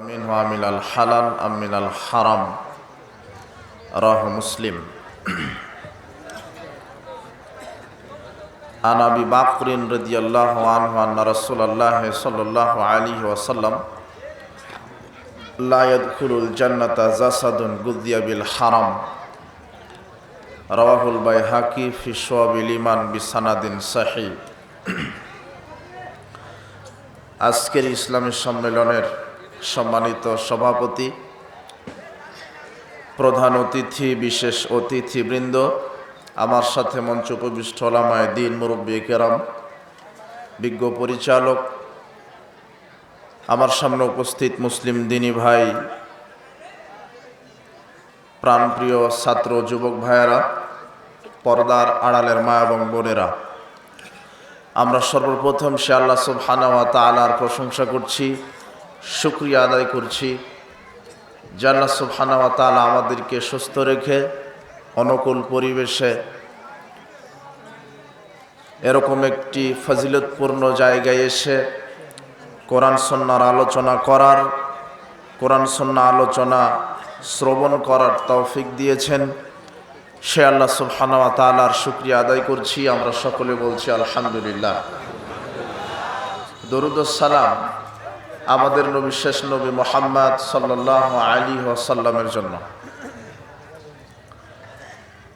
منه من الحلال أم من الحرام رواه مسلم عن أبي بكر رضي الله عنه أن رسول الله صلى الله عليه وسلم لا يدخل الجنة جسد غذي بالحرام رواه البيهقي في شعب الإيمان بسند صحيح আজকের ইসলামী সম্মেলনের সম্মানিত সভাপতি, প্রধান অতিথি, বিশেষ অতিথিবৃন্দ, আমার সাথে মঞ্চ উপবিষ্ট ওলামায় দিন মুরব্বী কেরাম, বিজ্ঞ পরিচালক, আমার সামনে উপস্থিত মুসলিম দিনী ভাই, প্রাণপ্রিয় ছাত্র যুবক ভাইয়েরা, পর্দার আড়ালের মা এবং বোনেরা, আমরা সর্বপ্রথম সে আল্লাহ সুবহানা ওয়া তাআলার প্রশংসা করছি। শুক্রিয়া আদায় করছি। যে আল্লাহ সুবহানা ওয়া আমাদেরকে সুস্থ রেখে, অনুকূল পরিবেশে এরকম একটি ফজিলতপূর্ণ জায়গায় এসে কোরআন সন্ন্যার আলোচনা করার, কোরআন সন্না আলোচনা শ্রবণ করার তৌফিক দিয়েছেন। সে আল্লাহ সুবহানা ওয়া তাআলার শুক্রিয়া আদায় করছি। আমরা সকলে বলছি আলহামদুলিল্লাহ। দরুদ সালাম। আমাদের নবী, শেষ নবী মোহাম্মদ সাল্লাহ আলী ওয়াসাল্লামের জন্য।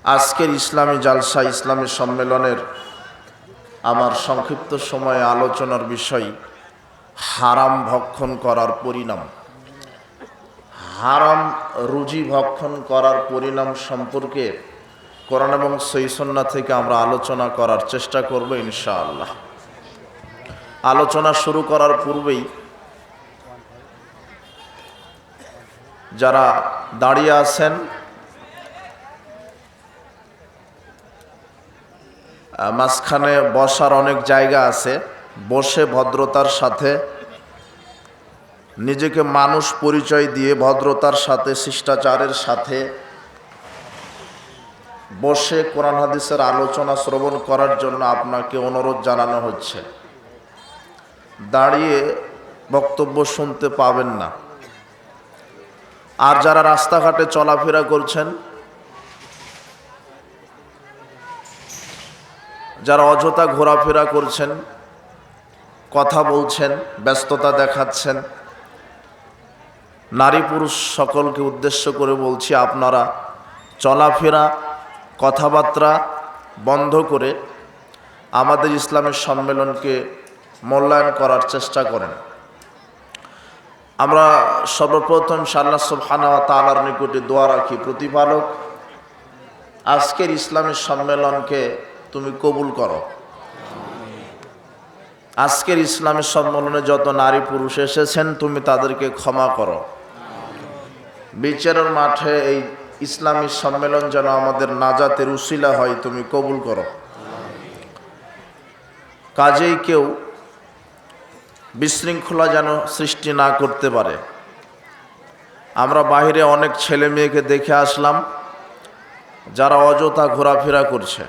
আজকের ইসলামী জালসা, ইসলামী সম্মেলনের আমার সংক্ষিপ্ত সময়ে আলোচনার বিষয়, হারাম ভক্ষণ করার পরিণাম। হারাম রুজি ভক্ষণ করার পরিণাম সম্পর্কে কোরআন এবং সৈসন্না থেকে আমরা আলোচনা করার চেষ্টা করব ইনশাআল্লাহ। আলোচনা শুরু করার পূর্বেই যারা দাঁড়িয়ে আছেন মাঝখানে বসার অনেক জায়গা আছে, বসে ভদ্রতার সাথে, নিজেকে মানুষ পরিচয় দিয়ে ভদ্রতার সাথে, শিষ্টাচারের সাথে বসে কোরআন হাদিসের আলোচনা শ্রবণ করার জন্য আপনাকে অনুরোধ জানানো হচ্ছে। দাঁড়িয়ে বক্তব্য শুনতে পাবেন না। আর যারা রাস্তাঘাটে চলাফেরা করছেন, যারা অযথা ঘোরাফেরা করছেন, কথা বলছেন, ব্যস্ততা দেখাচ্ছেন, নারী পুরুষ সকলকে উদ্দেশ্য করে বলছি আপনারা চলাফেরা, কথাবার্তা বন্ধ করে আমাদের ইসলামের সম্মেলনকে মূল্যায়ন করার চেষ্টা করেন। আমরা সর্বপ্রথম সাল্লা সুবহানা তালার নিকটে দোয়া রাখি, প্রতিপালক, আজকের ইসলামের সম্মেলনকে তুমি কবুল করো। আজকের ইসলামের সম্মেলনে যত নারী পুরুষ এসেছেন, তুমি তাদেরকে ক্ষমা করো। বিচারের মাঠে এই ইসলামী সম্মেলন যেন আমাদের নাজাতের উশিলা হয়, তুমি কবুল করো। কাজেই কেউ বিশৃঙ্খলা যেন সৃষ্টি না করতে পারে। আমরা বাইরে অনেক ছেলে মেয়েকে দেখে আসলাম, যারা অযথা ঘোরাফেরা করছে।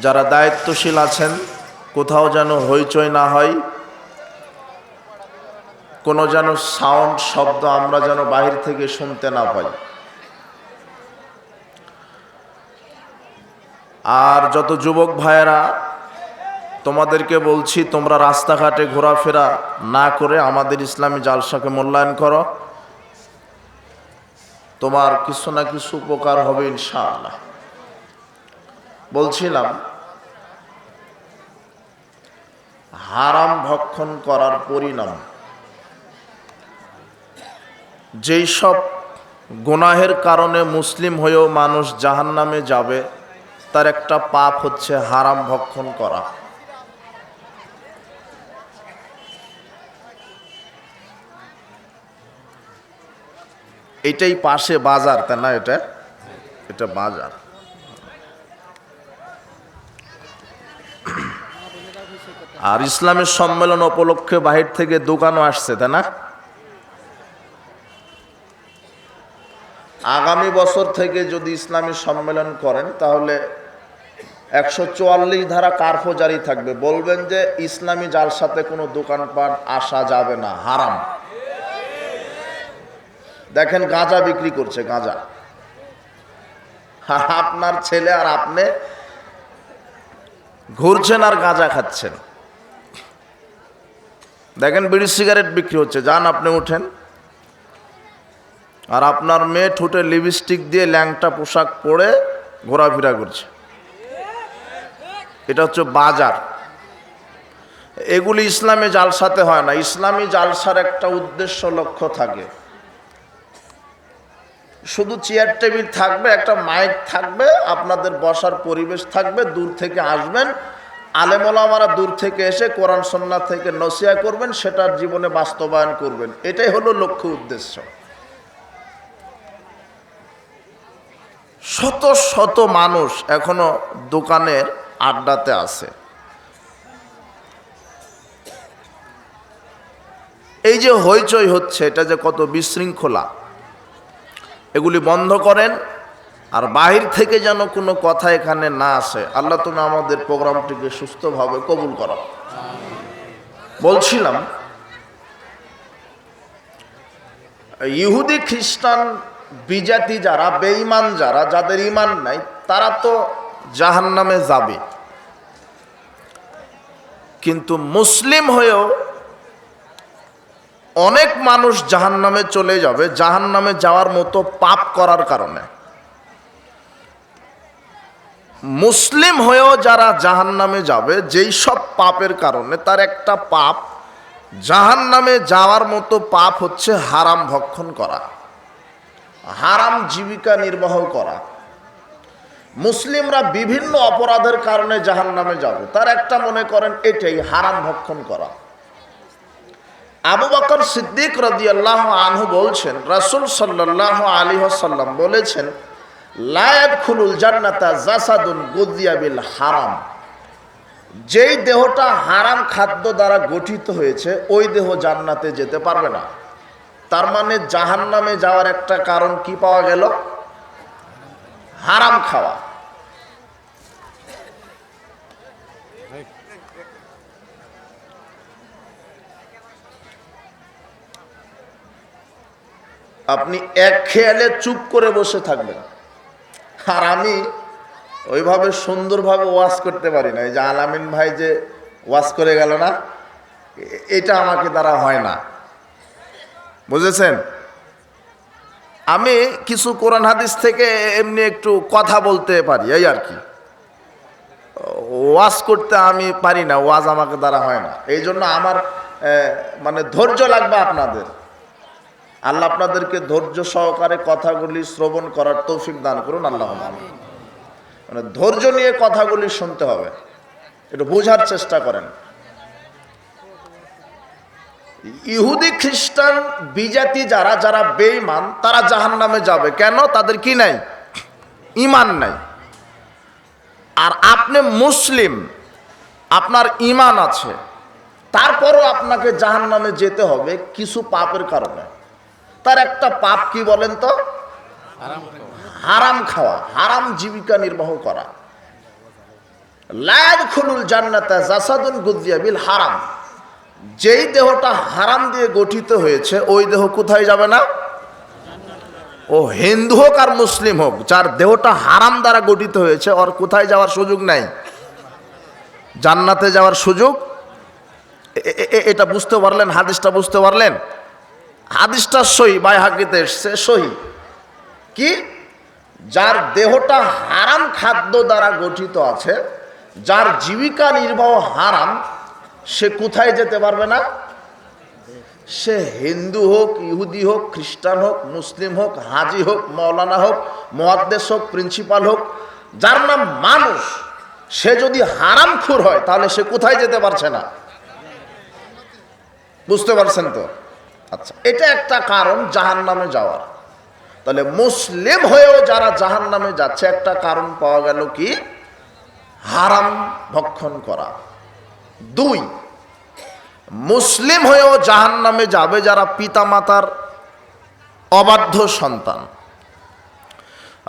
যারা দায়িত্বশীল আছেন, কোথাও যেন হইচই না হয়। কোনো যেন সাউন্ড শব্দ আমরা যেন বাহির থেকে শুনতে না পাই। আর যত যুবক ভাইয়েরা তোমাদেরকে বলছি, তোমরা রাস্তাঘাটে ঘোরাফেরা না করে আমাদের ইসলামী জালসাকে মূল্যায়ন করো। তোমার কিছু না কিছু উপকার হবে ইনশাআল্লাহ। বলছিলাম, হারাম ভক্ষণ করার পরিণাম। যেই সব গুনাহের কারণে মুসলিম হয়েও মানুষ জাহান্নামে যাবে, তার একটা পাপ হচ্ছে হারাম ভক্ষণ করা। এটাই পাশে বাজার তাই না এটা? এটা বাজার। আর ইসলামের সম্মেলন উপলক্ষে বাহির থেকে দোকানও আসছে তাই না? আগামী বছর থেকে যদি ইসলামী সম্মেলন করেন, তাহলে একশো চুয়াল্লিশ ধারা কার্ফো জারি থাকবে। বলবেন যে, ইসলামী জালসাতে কোনো দোকানপাট আসা যাবে না, হারাম। দেখেন গাঁজা বিক্রি করছে, গাঁজা। আর আপনার ছেলে আর আপনি ঘুরছেন আর গাঁজা খাচ্ছেন। দেখেন বিড়ি সিগারেট বিক্রি হচ্ছে, যান আপনি উঠেন। আর আপনার মেয়ে ঠোঁটে লিপস্টিক দিয়ে ল্যাংটা পোশাক পরে ঘোরাফেরা করছে। এটা হচ্ছে বাজার। এগুলি ইসলামী জালসাতে হয় না, ইসলামী জালসার একটা উদ্দেশ্য লক্ষ্য থাকে। শুধু চেয়ার টেবিল থাকবে, একটা মাইক থাকবে, আপনাদের বসার পরিবেশ থাকবে, দূর থেকে আসবেন। আলেমলামারা দূর থেকে এসে কোরআন সন্না থেকে নসিয়া করবেন, সেটার জীবনে বাস্তবায়ন করবেন। এটাই হলো লক্ষ্য উদ্দেশ্য। শত শত মানুষ এখনও দোকানের আড্ডাতে আছে। এই যে হইচই হচ্ছে, এটা যে কত বিশৃঙ্খলা। এগুলি বন্ধ করেন, আর বাহির থেকে যেন কোনো কথা এখানে না আসে। আল্লাহ তুমি আমাদের প্রোগ্রামটিকে সুস্থভাবে কবুল করো। বলছিলাম, ইহুদি খ্রিস্টান বিজাতি যারা, বেঈমান যারা, যাদের ইমান নাই, তারা তো জাহান নামে যাবে। কিন্তু মুসলিম হয়েও অনেক মানুষ জাহান নামে চলে যাবে জাহান নামে যাওয়ার মতো পাপ করার কারণে। মুসলিম হয়েও যারা জাহান নামে যাবে, যেই সব পাপের কারণে, তার একটা পাপ জাহান নামে যাওয়ার মতো পাপ হচ্ছে হারাম ভক্ষণ করা, হারাম জীবিকা নির্বাহ করা। মুসলিমরা বিভিন্ন অপরাধের কারণে জাহান নামে যাবে। তার একটা মনে করেন এটাই, হারাম ভক্ষণ করা। আবু বকর সিদ্দিক রদিয়াল্লাহ আনহু বলছেন, রাসুল সাল্লাহ আলী সাল্লাম বলেছেন লায়াত খুলুল জান্নাতা জাসাদুন গুদিয়াবিল হারাম। যেই দেহটা হারাম খাদ্য দ্বারা গঠিত হয়েছে, ওই দেহ জান্নাতে যেতে পারবে না। তার মানে জাহান নামে যাওয়ার একটা কারণ কি পাওয়া গেল? হারাম খাওয়া। আপনি এক খেয়ালে চুপ করে বসে থাকবেন। আর আমি ওইভাবে সুন্দরভাবে ওয়াশ করতে পারি না। এই যে আলামিন ভাই যে ওয়াশ করে গেল না, এটা আমাকে দ্বারা হয় না। বুঝেছেন? আমি কিছু কোরআন হাদিস থেকে এমনি একটু কথা বলতে পারি, এই আর কি। ওয়াজ করতে আমি পারি না, ওয়াজ আমাকে দ্বারা হয় না। এই জন্য আমার মানে ধৈর্য লাগবে আপনাদের। আল্লাহ আপনাদেরকে ধৈর্য সহকারে কথাগুলি শ্রবণ করার তৌফিক দান করুন আল্লাহ মানে ধৈর্য নিয়ে কথাগুলি শুনতে হবে। একটু বোঝার চেষ্টা করেন। ইহুদি খ্রিস্টান বিজাতি যারা যারা বেঈমান তারা জাহান নামে যাবে। কেন? তাদের কি নাই? ইমান নাই। আর আপনি মুসলিম আপনার ইমান আছে। তারপরও আপনাকে জাহান নামে যেতে হবে কিছু পাপের কারণে। তার একটা পাপ কি বলেন তো? হারাম খাওয়া, হারাম জীবিকা নির্বাহ করা। লায়াদ খুলুল জান্নাতা জাসাদুন গুদিয়া বিল হারাম। যেই দেহটা হারাম দিয়ে গঠিত হয়েছে, ওই দেহ কোথায় যাবে না? ও হিন্দু হোক আর মুসলিম হোক, যার দেহটা হারাম দ্বারা গঠিত হয়েছে, ওর কোথায় যাওয়ার সুযোগ নাই। জান্নাতে যাওয়ার সুযোগ? এটা বুঝতে পারলেন? হাদিসটা বুঝতে পারলেন? হাদিসটা সহি, বাই হাকিতে এসছে, সহি। কি? যার দেহটা হারাম খাদ্য দ্বারা গঠিত আছে, যার জীবিকা নির্বাহ হারাম, সে কোথায় যেতে পারবে না? সে হিন্দু হোক, ইহুদি হোক, খ্রিস্টান হোক, মুসলিম হোক, হাজি হোক, মৌলানা হোক মহাদ্দেশ হোক, প্রিন্সিপাল হোক, যার নাম মানুষ, সে যদি হারাম খুর হয়, তাহলে সে কোথায় যেতে পারছে না? বুঝতে পারছেন তো? আচ্ছা এটা একটা কারণ জাহান নামে যাওয়ার। তাহলে মুসলিম হয়েও যারা জাহান নামে যাচ্ছে, একটা কারণ পাওয়া গেল কি? হারাম ভক্ষণ করা। দুই, মুসলিম হয়েও জাহান নামে যাবে যারা পিতামাতার অবাধ্য সন্তান।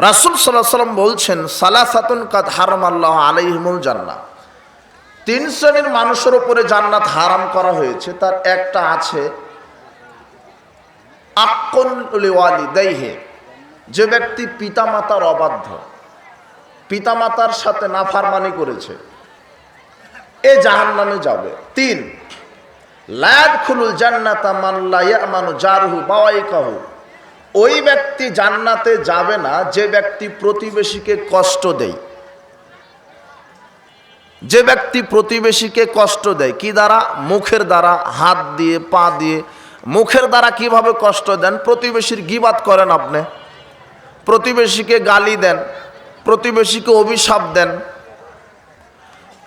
রাসুল সাল্লাহ সাল্লাম বলছেন, সালাসাতুন কাদ হারাম আল্লাহ আলাইহিমুল জান্নাহ। তিন শ্রেণির মানুষের উপরে জান্নাত হারাম করা হয়েছে, তার একটা আছে আক্কলি দেহে যে ব্যক্তি পিতামাতার অবাধ্য, পিতামাতার সাথে নাফারমানি করেছে, এ জাহান নামে যাবে। তিন লায়াত খুলুল জান্নাতা ইয়ামানু জারহু বাওয়াই কাহু ওই ব্যক্তি জান্নাতে যাবে না, যে ব্যক্তি প্রতিবেশীকে কষ্ট দেয়। যে ব্যক্তি প্রতিবেশীকে কষ্ট দেয়, কি দ্বারা? মুখের দ্বারা হাত দিয়ে, পা দিয়ে মুখের দ্বারা কীভাবে কষ্ট দেন? প্রতিবেশীর গিবাত করেন আপনি। প্রতিবেশীকে গালি দেন। প্রতিবেশীকে অভিশাপ দেন।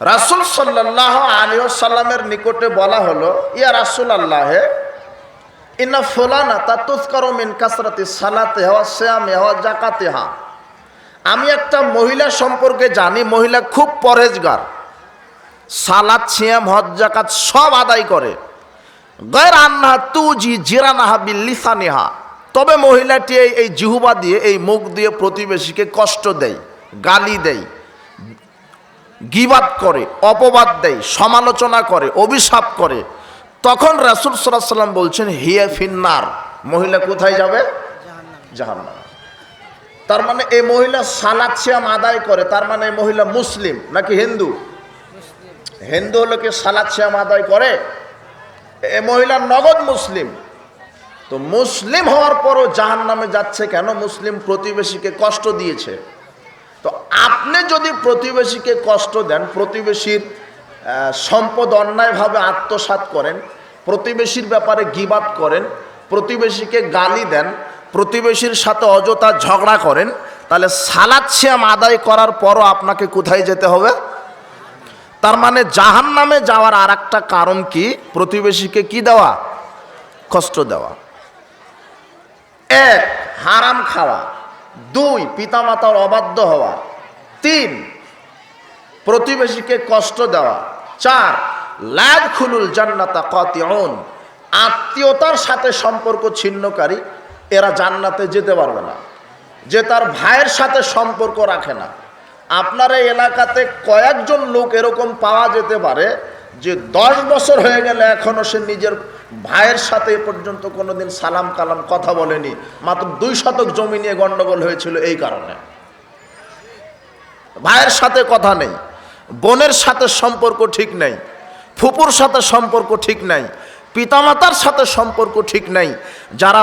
রাসুল সাল্লাহ আলী সাল্লামের নিকটে বলা হলো, ইয়া রাসুল আল্লাহে ইন্না ফোলানা তা তুৎকরম মিন কাসরাতি সালাতে হওয়া শ্যামে হওয়া জাকাতে হা আমি একটা মহিলা সম্পর্কে জানি, মহিলা খুব পরেজগার সালাদ সিয়াম, হজ জাকাত সব আদায় করে। তবে মহিলাটি এই জিহুবা দিয়ে, এই মুখ দিয়ে প্রতিবেশীকে কষ্ট দেয়, গালি দেয়, গিবাদ করে, অপবাদ দেয়, সমালোচনা করে, অভিশাপ করে। তখন রাসুল সাল্লাহ সাল্লাম বলছেন, হিয়া ফিন্নার। মহিলা কোথায় যাবে? জাহান্নাম। তার মানে এই মহিলা সালাদ আদায় করে, তার মানে এই মহিলা মুসলিম নাকি হিন্দু? হিন্দু হলো কি সালাদ আদায় করে? এ মহিলা নগদ মুসলিম। তো মুসলিম হওয়ার পরও জাহান নামে যাচ্ছে কেন? মুসলিম প্রতিবেশীকে কষ্ট দিয়েছে। তো আপনি যদি প্রতিবেশীকে কষ্ট দেন, প্রতিবেশীর সম্পদ অন্যায়ভাবে আত্মসাৎ করেন, প্রতিবেশীর ব্যাপারে গিবাদ করেন, প্রতিবেশীকে গালি দেন, প্রতিবেশীর সাথে অযথা ঝগড়া করেন, তাহলে সালাদ শ্যাম আদায় করার পরও আপনাকে কোথায় যেতে হবে? তার মানে জাহান নামে যাওয়ার আর একটা কারণ কি? প্রতিবেশীকে কি দেওয়া? কষ্ট দেওয়া। এক, হারাম খাওয়া। দুই, পিতামাতার অবাধ্য হওয়া। তিন, প্রতিবেশীকে কষ্ট দেওয়া। চার লাদ খুলুল জান্নাতা কতিউন। আত্মীয়তার সাথে সম্পর্ক ছিন্নকারী, এরা জান্নাতে যেতে পারবে না। যে তার ভাইয়ের সাথে সম্পর্ক রাখে না। আপনার এই এলাকাতে কয়েকজন লোক এরকম পাওয়া যেতে পারে যে দশ বছর হয়ে গেলে এখনও সে নিজের ভাইয়ের সাথে এ পর্যন্ত কোনোদিন সালাম কালাম কথা বলেনি। মাত্র দুই শতক জমি নিয়ে গন্ডগোল হয়েছিল এই কারণে। ভাইয়ের সাথে কথা নেই, বোনের সাথে সম্পর্ক ঠিক নেই, ফুপুর সাথে সম্পর্ক ঠিক নাই, পিতামাতার সাথে সম্পর্ক ঠিক নাই, যারা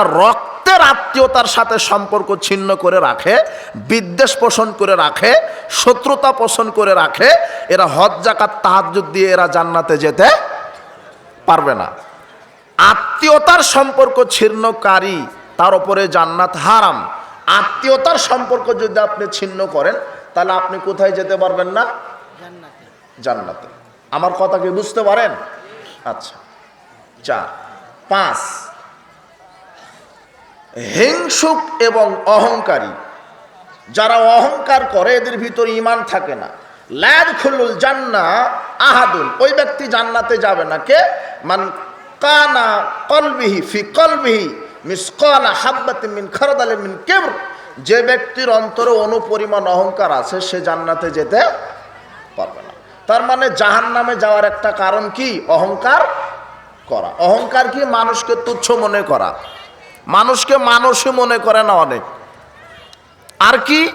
রক্তের আত্মীয়তার সাথে সম্পর্ক ছিন্ন করে রাখে, বিদ্বেষ পোষণ করে রাখে, শত্রুতা পোষণ করে রাখে, এরা হজ, জাকাত তাহাজুদ দিয়ে এরা জান্নাতে যেতে পারবে না। আত্মীয়তার সম্পর্ক ছিন্নকারী, তার উপরে জান্নাত হারাম। আত্মীয়তার সম্পর্ক যদি আপনি ছিন্ন করেন, তাহলে আপনি কোথায় যেতে পারবেন না? জান্নাতে। আমার কথা কি বুঝতে পারেন? আচ্ছা। চার, পাঁচ হিংসুক এবং অহংকারী। যারা অহংকার করে, এদের ভিতরে ইমান থাকে না। ল্যাদ খুলুল জান্না আহাদুল ওই ব্যক্তি জান্নাতে যাবে না। কে? মান কানা কলবিহি ফি কলবিহি মিসকলা হাব্বাতি মিন খরদালে মিন কেবর। যে ব্যক্তির অন্তরে অনুপরিমাণ অহংকার আছে, সে জান্নাতে যেতে পারবে না। তার মানে জাহান নামে যাওয়ার একটা কারণ কি? অহংকার করা। অহংকার কি? মানুষকে তুচ্ছ মনে করা। মানুষকে মানুষই মনে করে না অনেক। আর কি?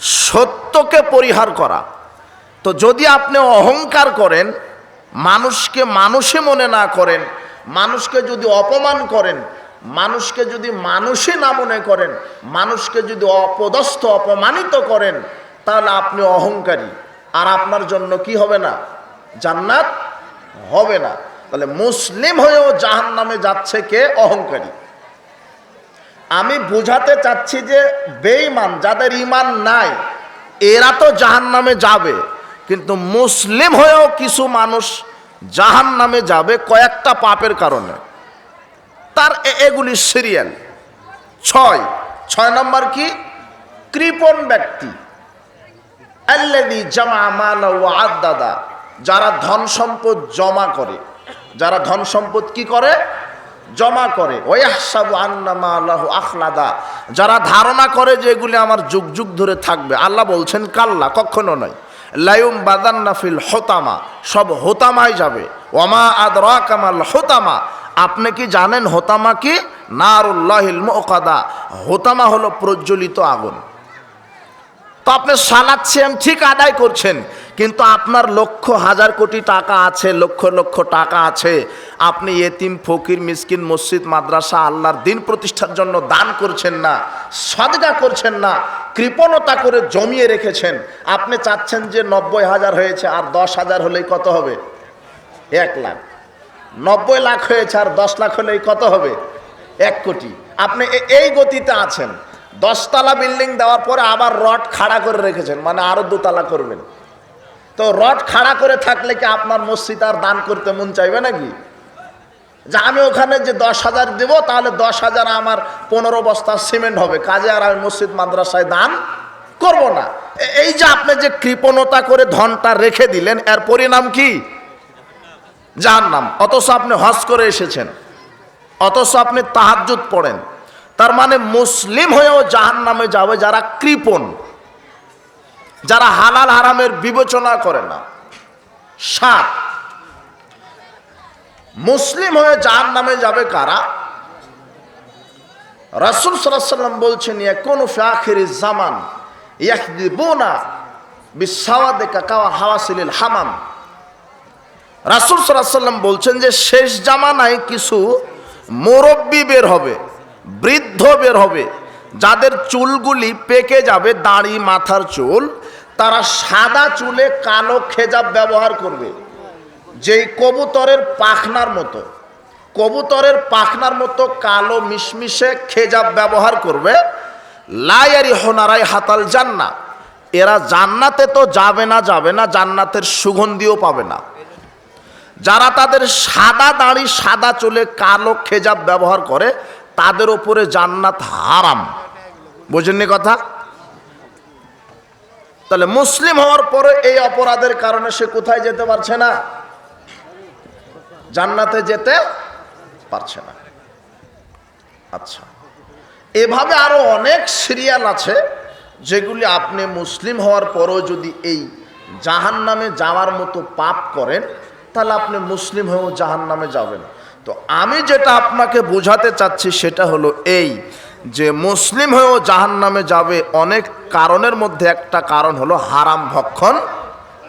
সত্যকে পরিহার করা। তো যদি আপনি অহংকার করেন, মানুষকে মানুষে মনে না করেন, মানুষকে যদি অপমান করেন, মানুষকে যদি মানুষই না মনে করেন, মানুষকে যদি অপদস্থ, অপমানিত করেন, তাহলে আপনি অহংকারী। আর আপনার জন্য কি হবে না? জান্নাত হবে না। তাহলে মুসলিম হয়েও জাহান নামে যাচ্ছে কে? অহংকারী। আমি বুঝাতে চাচ্ছি যে বেঈমান, যাদের ইমান নাই, এরা তো জাহান নামে যাবে। কিন্তু মুসলিম হয়েও কিছু মানুষ জাহান নামে যাবে কয়েকটা পাপের কারণে। তার এগুলি সিরিয়াল। ছয় ছয় নম্বর কি? কৃপণ ব্যক্তি। জামা মালা ও আদাদা। যারা ধন সম্পদ জমা করে। যারা ধন সম্পদ কি করে? জমা করে। ওয়াহসাবু আন্নামা আল্লাহ আখলাদা। যারা ধারণা করে যে এগুলি আমার যুগ যুগ ধরে থাকবে, আল্লাহ বলছেন, কাল্লা, কখনো নয়। লায়ুম বাদান্নাফিল হোতামা। সব হোতামায় যাবে। ওমা আদ কামাল হোতামা। আপনি কি জানেন হোতামা কি? নারুল্লাহিল মোকাদা। হোতামা হলো প্রজ্বলিত আগুন। তো আপনি সালাচ্ছেন ঠিক আদায় করছেন, কিন্তু আপনার লক্ষ হাজার কোটি টাকা আছে, লক্ষ লক্ষ টাকা আছে। আপনি এতিম, ফকির, মিসকিন, মসজিদ, মাদ্রাসা, আল্লাহর দিন প্রতিষ্ঠার জন্য দান করছেন না, সদগা করছেন না, কৃপণতা করে জমিয়ে রেখেছেন। আপনি চাচ্ছেন যে নব্বই হাজার হয়েছে আর দশ হাজার হলেই কত হবে? এক লাখ। নব্বই লাখ হয়েছে আর দশ লাখ হলেই কত হবে? এক কোটি। আপনি এই গতিতে আছেন। দশতলা বিল্ডিং দেওয়ার পরে আবার রড খাড়া করে রেখেছেন মানে আরও দুতলা করবেন। তো রড খাড়া করে থাকলে কি আপনার মসজিদ আর দান করতে মন চাইবে নাকি? যে আমি ওখানে যে দশ হাজার দেবো, তাহলে দশ হাজার আমার পনেরো বস্তা সিমেন্ট হবে, কাজে আর আমি মসজিদ মাদ্রাসায় দান করব না। এই যে আপনি যে কৃপণতা করে ধনটা রেখে দিলেন, এর পরিণাম কি? যার নাম। অথচ আপনি হজ করে এসেছেন, অথচ আপনি তাহাজ্জুদ পড়েন। তার মানে মুসলিম হয়েও জাহান নামে যাবে যারা কৃপণ, যারা হালাল হারামের বিবেচনা করে না। সাত, মুসলিম হয়ে জাহান নামে যাবে কারা? রাসুল সাল্লাম বলছেন কোন ফির জামান হাওয়াসিলিল হামাম। রাসুল সাল্লাম বলছেন যে শেষ জামানায় কিছু মুরব্বী বের হবে, বৃদ্ধ বের হবে। যাদের চুলগুলি পেকে যাবে, দাড়ি, মাথার চুল, তারা সাদা চুলে কালো খেজাব ব্যবহার করবে। যেই কবুতরের পাখনার মতো। কবুতরের পাখনার মতো কালো মিশমিশে খেজাব ব্যবহার করবে। লাইয়ারি হোনারাই হাতাল জান্না এরা জান্নাতে তো যাবে না যাবে না, জান্নাতের সুগন্ধিও পাবে না। যারা তাদের সাদা দাড়ি, সাদা চুলে কালো খেজাব ব্যবহার করে তাদের ওপরে জান্নাত হারাম। বোঝেননি কথা? তাহলে মুসলিম হওয়ার পরে এই অপরাধের কারণে সে কোথায় যেতে পারছে না? জান্নাতে যেতে পারছে না। আচ্ছা। এভাবে আরও অনেক সিরিয়াল আছে, যেগুলি আপনি মুসলিম হওয়ার পরেও যদি এই জাহান নামে যাওয়ার মতো পাপ করেন, তাহলে আপনি মুসলিম হয়েও জাহান নামে যাবেন। তো আমি যেটা আপনাকে বোঝাতে চাচ্ছি সেটা হলো এই যে মুসলিম হয়েও জাহান নামে যাবে অনেক কারণের মধ্যে একটা কারণ হলো হারাম ভক্ষণ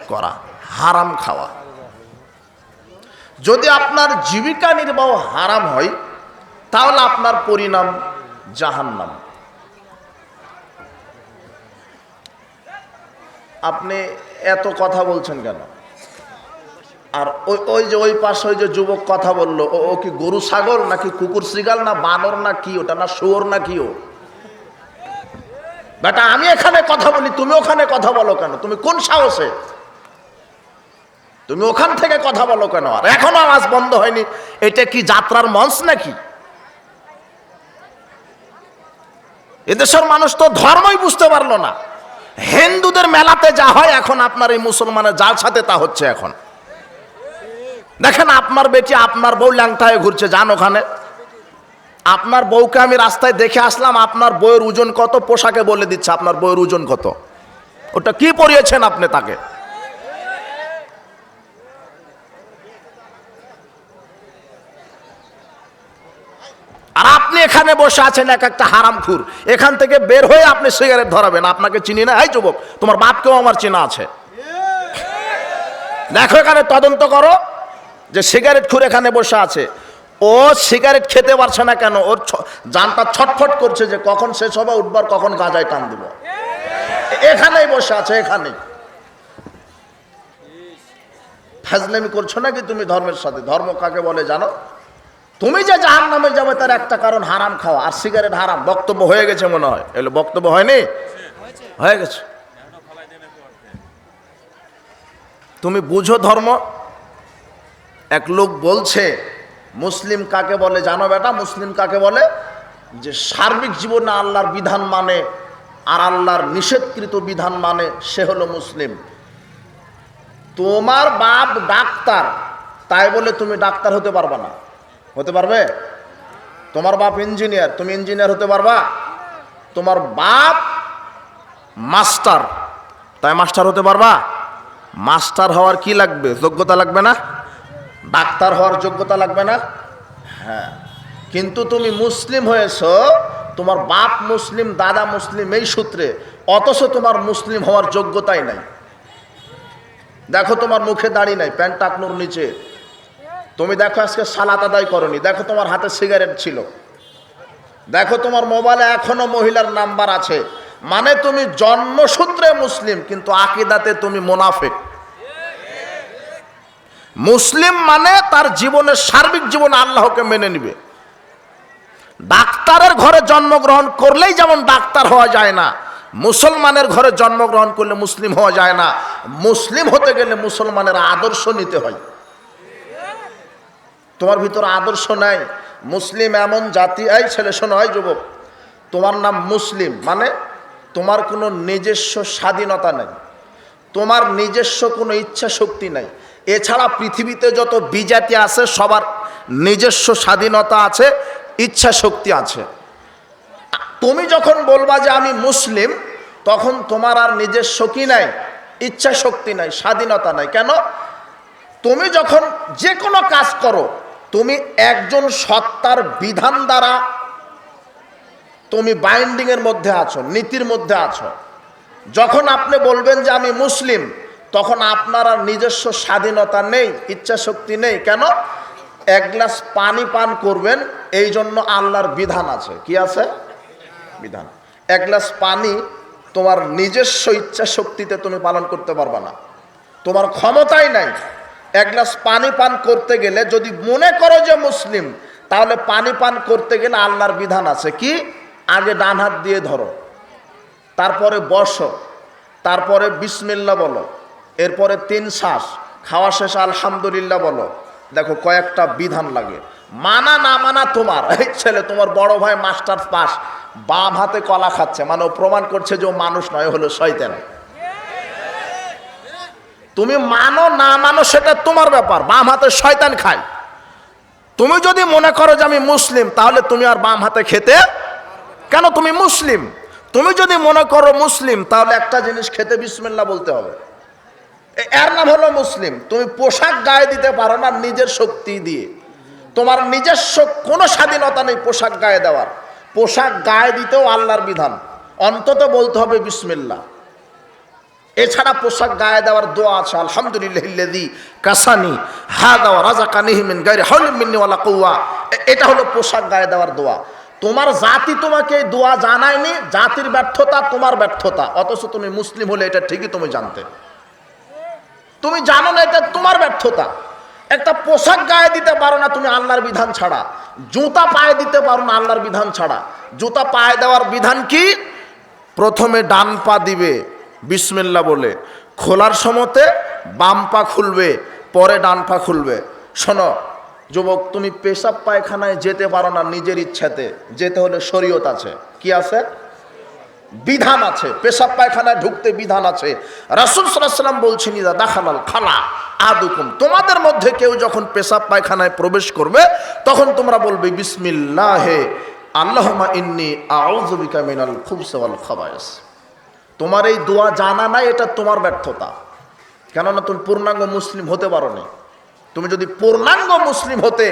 করা, হারাম খাওয়া। যদি আপনার জীবিকা নির্বাহ হারাম হয়, তাহলে আপনার পরিণাম জাহান্নাম। আপনি এত কথা বলছেন কেন? আর ওই ওই যে ওই পাশে ওই যে যুবক কথা বলল, ও কি গরু ছাগল নাকি কুকুর শ্রীগাল না বানর না কি? ওটা না শুয়োর না কি ও? বেটা, আমি এখানে কথা বলি, তুমি ওখানে কথা বলো কেন? তুমি কোন সাহসে? তুমি ওখান থেকে কথা বলো কেন? আর এখনও আওয়াজ বন্ধ হয়নি। এটা কি যাত্রার মঞ্চ নাকি? এদেশের মানুষ তো ধর্মই বুঝতে পারল না। হিন্দুদের মেলাতে যা হয়, এখন আপনার এই মুসলমানের যার সাথে তা হচ্ছে এখন। দেখেন আপনার বেটি আপনার বউ ল্যাংটায় ঘুরছে, যান ওখানে। আপনার বউকে আমি রাস্তায় দেখে আসলাম, আপনার বউয়ের ওজন কত, পোশাকে বলে দিচ্ছে, আপনার বউয়ের ওজন কত। ওটা কি পরিয়েছেন আপনি তাকে? আর আপনি এখানে বসে আছেন এক একটা হারাম খুর। এখান থেকে বের হয়ে আপনি সিগারেট ধরাবেন, আপনাকে চিনি না? এই যুবক, তোমার বাপকেও আমার চেনা আছে। দেখো এখানে তদন্ত করো। যে সিগারেট খুর এখানে বসে আছে। ও সিগারেট খেতে পারছে না কেন? ওর জানটা ছটফট করছে যে কখন শেষ হবে, উঠবার কখন গাঁজায় টান দিব। এখানেই বসে আছে, এখানেই। ফাজলামি করছ নাকি তুমি ধর্মের সাথে? ধর্ম কাকে বলে জানো? তুমি যে জাহান নামে যাবে তার একটা কারণ, হারাম খাওয়া। আর সিগারেট হারাম। বক্তব্য হয়ে গেছে মনে হয়। এলো, বক্তব্য হয়নি? হয়ে গেছে। তুমি বুঝো ধর্ম। এক লোক বলছে, মুসলিম কাকে বলে? জানো বেটা, মুসলিম কাকে বলে? যে, সার্বিক জীবনে আল্লাহর বিধান মানে আর আল্লাহর নিষেধকৃত বিধান মানে সে হলো মুসলিম। তোমার বাপ ডাক্তার, তাই বলে তুমি ডাক্তার হতে পারবা না। হতে পারবে? তোমার বাপ ইঞ্জিনিয়ার, তুমি ইঞ্জিনিয়ার হতে পারবা? তোমার বাপ মাস্টার, তাই মাস্টার হতে পারবা? মাস্টার হওয়ার কি লাগবে? যোগ্যতা লাগবে না? ডাক্তার হওয়ার যোগ্যতা লাগবে না? হ্যাঁ। কিন্তু তুমি মুসলিম হয়েছ, তোমার বাপ মুসলিম, দাদা মুসলিম এই সূত্রে, অথচ তোমার মুসলিম হওয়ার যোগ্যতাই নাই। দেখো তোমার মুখে দাঁড়িয়ে নাই, প্যান্ট টাকনোর নিচে। তুমি দেখো আজকে সালাত আদায় করনি, দেখো তোমার হাতে সিগারেট ছিল। দেখো তোমার মোবাইলে এখনও মহিলার নাম্বার আছে। মানে তুমি জন্মসূত্রে মুসলিম, কিন্তু আকিদাতে তুমি মোনাফেক। মুসলিম মানে তার জীবনের সার্বিক জীবন আল্লাহকে মেনে নিবে। ডাক্তারের ঘরে জন্মগ্রহণ করলেই যেমন ডাক্তার হওয়া যায় না, মুসলমানের ঘরে জন্মগ্রহণ করলে মুসলিম হওয়া যায় না, মুসলিম হতে গেলে মুসলমানের আদর্শ নিতে হয়। তোমার ভিতর আদর্শ নাই, মুসলিম এমন জাতি, এই ছেলে শোনো হয় যুবক, তোমার নাম মুসলিম মানে তোমার কোনো নিজস্ব স্বাধীনতা নেই, তোমার নিজস্ব কোনো ইচ্ছা শক্তি নাই এছাড়া পৃথিবীতে যত বিজাতি আছে, সবার নিজস্ব স্বাধীনতা আছে, ইচ্ছা শক্তি আছে। তুমি যখন বলবা যে আমি মুসলিম, তখন তোমার আর নিজস্ব কি নাই? ইচ্ছা শক্তি নাই, স্বাধীনতা নাই। কেন? তুমি যখন যে কোনো কাজ করো, তুমি একজন সত্তার বিধান দ্বারা তুমি বাইন্ডিংয়ের মধ্যে আছো, নীতির মধ্যে আছো। যখন আপনি বলবেন যে আমি মুসলিম তখন আপনার আর নিজস্ব স্বাধীনতা নেই ইচ্ছা শক্তি নেই। কেন? এক গ্লাস পানি পান করবেন, এই জন্য আল্লাহর বিধান আছে। কি আছে? বিধান। এক গ্লাস পানি তোমার নিজস্ব ইচ্ছা শক্তিতে তুমি পালন করতে পারবা না। তোমার ক্ষমতাই নাই। এক গ্লাস পানি পান করতে গেলে যদি মনে করো যে মুসলিম, তাহলে পানি পান করতে গেলে আল্লাহর বিধান আছে। কি? আগে ডান হাত দিয়ে ধরো। তারপরে বসো। তারপরে বিসমিল্লা বলো। এরপরে তিন শ্বাস। খাওয়া শেষ, আলহামদুলিল্লাহ বলো। দেখো কয়েকটা বিধান লাগে। মানা না মানা তোমার। এই ছেলে, তোমার বড় ভাই মাস্টার পাস, বাম হাতে কলা খাচ্ছে। মানে প্রমাণ করছে যে ও মানুষ নয় হলো শয়তান। তুমি মানো না মানো সেটা তোমার ব্যাপার। বাম হাতে শয়তান খায়। তুমি যদি মনে করো যে আমি মুসলিম, তাহলে তুমি আর বাম হাতে খেতে কেন? তুমি মুসলিম। তুমি যদি মনে করো মুসলিম, তাহলে একটা জিনিস খেতে বিসমিল্লা বলতে হবে। এর নাম হলো মুসলিম। তুমি পোশাক গায়ে দিতে পারো না নিজের শক্তি দিয়ে। তোমার নিজস্ব কোনো স্বাধীনতা নেই পোশাক গায়ে দেওয়ার। পোশাক গায়ে দিতেও আল্লাহর বিধান। অন্তত বলতে হবে বিসমিল্লা এছাড়া পোশাক গায়ে দেওয়ার দোয়া আছে, আলহামদুলিল্লাহ কাসানি হা দেওয়া রাজা কানিহিমিন গায়ে হলিমিনওয়ালা কৌয়া এটা হলো পোশাক গায়ে দেওয়ার দোয়া। তোমার জাতি তোমাকে দোয়া জানায়নি, জাতির ব্যর্থতা তোমার ব্যর্থতা। অথচ তুমি মুসলিম হলে এটা ঠিকই তুমি জানতে। তুমি জানো না এটা তোমার ব্যর্থতা। একটা পোশাক গায়ে দিতে পারো না তুমি আল্লাহর বিধান ছাড়া। জুতা পায়ে দিতে পারো না আল্লাহর বিধান ছাড়া। জুতা পায়ে দেওয়ার বিধান কি? প্রথমে ডান পা দিবে বিসমিল্লা বলে। খোলার সময়তে বাম পা খুলবে, পরে ডান পা খুলবে। শোনো, যুবক, তুমি পেশাব পায়খানায় যেতে পারো না নিজের ইচ্ছাতে। যেতে হলে শরীয়ত আছে। কি আছে? বিধান আছে, পেশাব পায়খানায় ঢুকতে বিধান আছে। রাসুল সাল্লাম বলছেন, ইদা দাখালাল খালা আদুকুম তোমাদের মধ্যে কেউ যখন পেশাব পায়খানায় প্রবেশ করবে, তখন তোমরা বলবে, বিসমিল্লাহে আল্লাহমা ইন্নি আউজবিকা মিনাল খুবসে ওয়াল খাবায়স। তোমার এই দোয়া জানা নাই, এটা তোমার ব্যর্থতা। কেননা তুমি পূর্ণাঙ্গ মুসলিম হতে পারো নি তুমি যদি পূর্ণাঙ্গ মুসলিম হতে,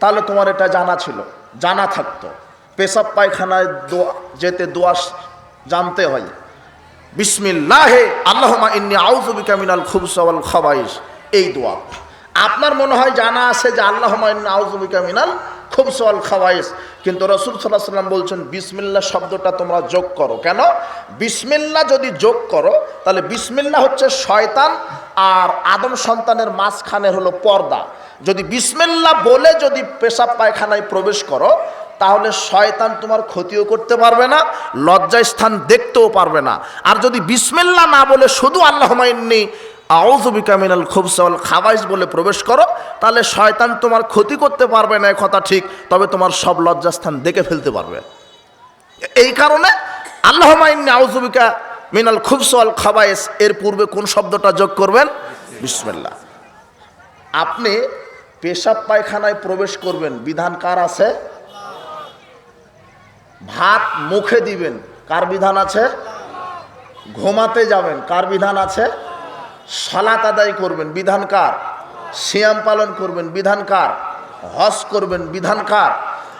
তাহলে তোমার এটা জানা ছিল, জানা থাকতো। পেশাব পায়খানায় দোয়া যেতে দোয়া জানতে হয়। বিসমিল্লাহে আল্লাহমা ইন্নি আউজুবিকা মিনাল খুবসাওয়াল খাবাইস এই দোয়া। আপনার মনে হয় জানা আছে যে আল্লাহমা ইন্নি আউজুবিকা মিনাল খুবসাওয়াল খাবাইস কিন্তু রসুল সাল্লাহ সাল্লাম বলছেন, বিসমিল্লা শব্দটা তোমরা যোগ করো। কেন? বিসমিল্লা যদি যোগ করো, তাহলে বিসমিল্লা হচ্ছে শয়তান আর আদম সন্তানের মাঝখানের হলো পর্দা। যদি বিসমিল্লা বলে যদি পেশাব পায়খানায় প্রবেশ করো তাহলে শয়তান তোমার ক্ষতিও করতে পারবে না লজ্জায় স্থান দেখতেও পারবে না। আর যদি বিসমিল্লা না বলে, শুধু আল্লাহ মাইন্নি আউজুবিকা মিনাল খুবসাল খাবাইস বলে প্রবেশ করো, তাহলে শয়তান তোমার ক্ষতি করতে পারবে না কথা ঠিক। তবে তোমার সব লজ্জাস্থান দেখে ফেলতে পারবে। এই কারণে আল্লাহ মাইন্নি আউজুবিকা মিনাল খুবসাল খাবাইস, এর পূর্বে কোন শব্দটা যোগ করবেন? বিসমিল্লা আপনি পেশাব পায়খানায় প্রবেশ করবেন, বিধান কার আছে? ভাত মুখে দিবেন। কার বিধান আছে? ঘুমাতে যাবেন। কার বিধান আছে? সালাত আদায় করবেন। বিধান কার? সিয়াম পালন করবেন। বিধান কার? হজ করবেন। বিধান কার?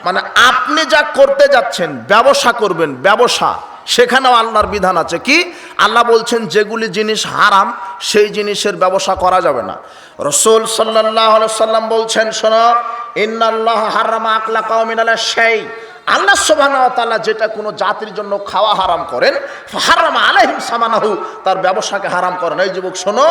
মানে আপনি যা করতে যাচ্ছেন, ব্যবসা করবেন, ব্যবসা, সেখানেও আল্লাহর বিধান আছে। কি? আল্লাহ বলছেন, যেগুলি জিনিস হারাম, সেই জিনিসের ব্যবসা করা যাবে না। রসুল সাল্লাহ সাল্লাম বলছেন, শোনো, ইন্নাল্লাহ হারামা আকলা কাউমিনালা সেই আল্লাহ সুবহানাহু যেটা কোনো জাতির জন্য খাওয়া হারাম করেন হারাম আলাইহিম সামানাহু, তার ব্যবসাকে হারাম করেন। এই যুবক, শোনো,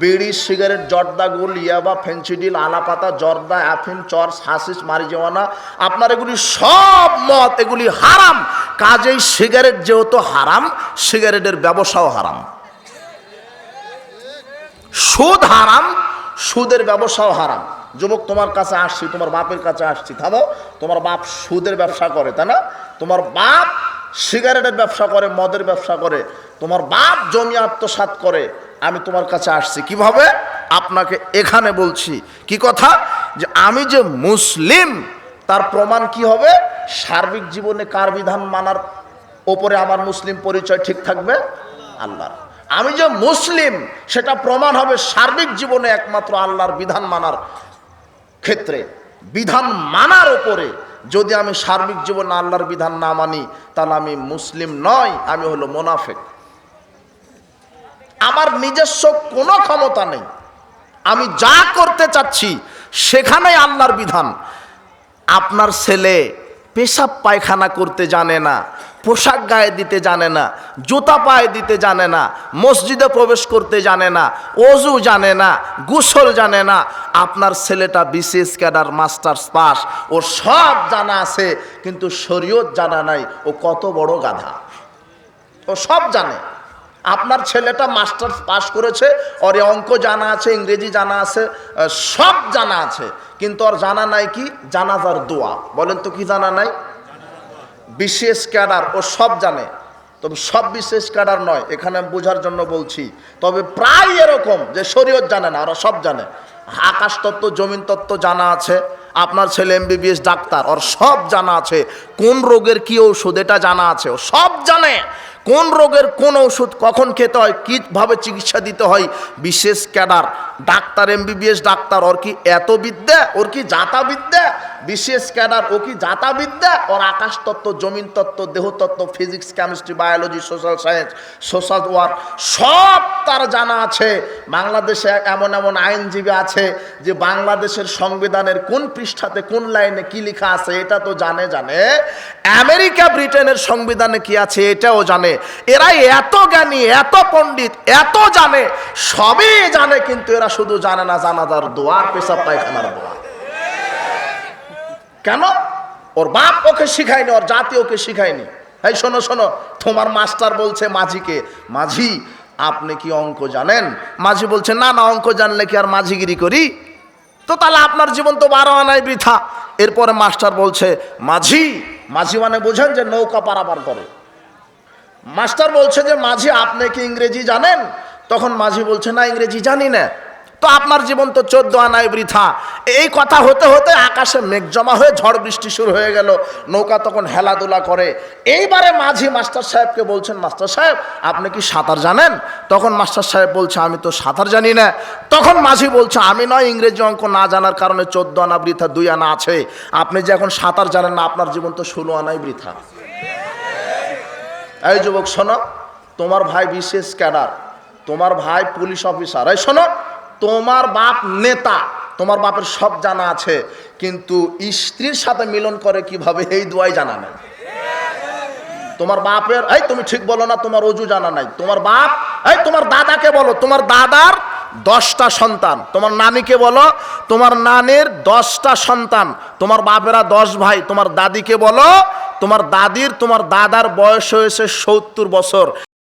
বিড়ি, সিগারেট, জর্দা গুল ইয়াবা ফেন্সিডিল আলাপাতা, জর্দা, অ্যাফিন, চর্স, হাসিস মারিজওয়ানা আপনার এগুলি সব মত এগুলি হারাম। কাজেই সিগারেট যেহেতু হারাম, সিগারেটের ব্যবসাও হারাম। সুদ হারাম, সুদের ব্যবসাও হারাম। যুবক তোমার কাছে আসছি, তোমার বাপের কাছে আসছি থামো তোমার বাপ সুদের ব্যবসা করে, তাই না? তোমার বাপ সিগারেটের ব্যবসা করে, মদের ব্যবসা করে, তোমার বাপ জমি আত্মসাৎ করে, আমি তোমার কাছে আসছি। কীভাবে? আপনাকে এখানে বলছি। কি কথা? যে আমি যে মুসলিম, তার প্রমাণ কি হবে? সার্বিক জীবনে কার বিধান মানার ওপরে আমার মুসলিম পরিচয় ঠিক থাকবে? আল্লাহর। আমি যে মুসলিম, সেটা প্রমাণ হবে সার্বিক জীবনে একমাত্র আল্লাহর বিধান মানার ক্ষেত্রে বিধান মানার ওপরে যদি আমি সার্বিক জীবনে আল্লাহর বিধান না মানি, তাহলে আমি মুসলিম নয় আমি হলো মোনাফেক। আমার নিজস্ব কোনো ক্ষমতা নেই। আমি যা করতে চাচ্ছি সেখানে আল্লাহর বিধান। আপনার ছেলে পেশাব পায়খানা করতে জানে না, পোশাক গায়ে দিতে জানে না, জুতা পায়ে দিতে জানে না, মসজিদে প্রবেশ করতে জানে না, অজু জানে না, গুসল জানে না। আপনার ছেলেটা বিশেষ ক্যাডার, মাস্টার্স পাস ও সব জানা আছে, কিন্তু শরীয়ত জানা নাই, ও কত বড় গাধা। ও সব জানে। আপনার ছেলেটা মাস্টার্স পাস করেছে, ওর অঙ্ক জানা আছে, ইংরেজি জানা আছে সব জানা আছে। কিন্তু ওর জানা নাই কি? জানাজার দোয়া। বলেন তো কি জানা নাই? বিশেষ ক্যাডার, ও সব জানে। তবে সব বিশেষ ক্যাডার নয়, এখানে বোঝার জন্য বলছি। তবে প্রায় এরকম যে শরীয়ত জানে না, ওরা সব জানে। আকাশ তত্ত্ব, জমিন তত্ত্ব জানা আছে, আপনার ছেলে এমবিবিএস ডাক্তার, ওর সব জানা আছে। কোন রোগের কি ঔষধ, এটা জানা আছে, ও সব জানে। কোন রোগের কোন ওষুধ কখন খেতে হয়, কীভাবে চিকিৎসা দিতে হয়, বিশেষ ক্যাডার, ডাক্তার, এমবিবিএস ডাক্তার, ওর কি এত বিদ্যা, ওর কি জাতা বিদ্যা? বিশেষ ক্যাডার, ও কি জাতাবিদ্যা? ওর আকাশ তত্ত্ব জমিন তত্ত্ব দেহতত্ত্ব, physics, chemistry, biology, social science, social work, সব তার জানা আছে। বাংলাদেশে এমন এমন আইনজীবী আছে যে বাংলাদেশের সংবিধানের কোন পৃষ্ঠাতে, কোন লাইনে কি লেখা আছে, এটা তো জানে জানে। আমেরিকা, ব্রিটেনের সংবিধানে কি আছে, এটাও জানে। এরা এত জ্ঞানী, এত পণ্ডিত, এত জানে, সবই জানে, কিন্তু এরা শুধু জানে না, জানাজার দোয়ার পেশাব পায়খানার দোয়া। কেন? ওর বাপ ওকে শিখায়নি, ওর জাতি ওকে শিখায়নি। এই শোনো শোনো, তোমার মাস্টার বলছে মাঝিকে, মাঝি, আপনি কি অঙ্ক জানেন? মাঝি বলছে, না না, অঙ্ক জানলে কি আর মাঝিগিরি করি? তো তাহলে আপনার জীবন তো বারো আনায় বৃথা। এরপরে মাস্টার বলছে, মাঝি মাঝি মানে বোঝেন যে নৌকা পারাপার করে। মাস্টার বলছে যে, মাঝি, আপনি কি ইংরেজি জানেন? তখন মাঝি বলছে, না, ইংরেজি জানি না। তো আপনার জীবন তো চোদ্দ আনায় বৃথা। এই কথা হতে হতে আকাশে মেঘ জমা হয়ে ঝড় বৃষ্টি শুরু হয়ে গেল, নৌকা তখন হেলাধুলা করে। এইবারে মাঝি মাস্টার সাহেবকে বলছেন, মাস্টার সাহেব, আপনি কি সাঁতার জানেন? তখন মাস্টার সাহেব বলছে, আমি তো সাঁতার জানি না। তখন মাঝি বলছে, আমি নয়, ইংরেজি অঙ্ক না জানার কারণে চোদ্দ আনা বৃথা, দুই আনা আছে। আপনি যে এখন সাঁতার জানেন না, আপনার জীবন তো ষোলো আনাই বৃথা। এই যুবক, শোনো, তোমার ভাই বিশেষ ক্যাডার, তোমার ভাই পুলিশ অফিসার। এই শোনো তোমার বাপ নেতা, তোমার বাপের সব জানা আছে, কিন্তু স্ত্রীর সাথে মিলন করে কীভাবে, এই দুয়াই জানা নেই। তোমার বাপের, এই তুমি ঠিক বলো না, তোমার অজু জানা নাই। তোমার বাপ, এই তোমার দাদাকে বলো, তোমার দাদার দশটা সন্তান। তোমার নানিকে বলো, তোমার নানির দশটা সন্তান। তোমার বাপেরা দশ ভাই, তোমার দাদিকে বলো, তোমার দাদির, তোমার দাদার বয়স হয়েছে সত্তর বছর।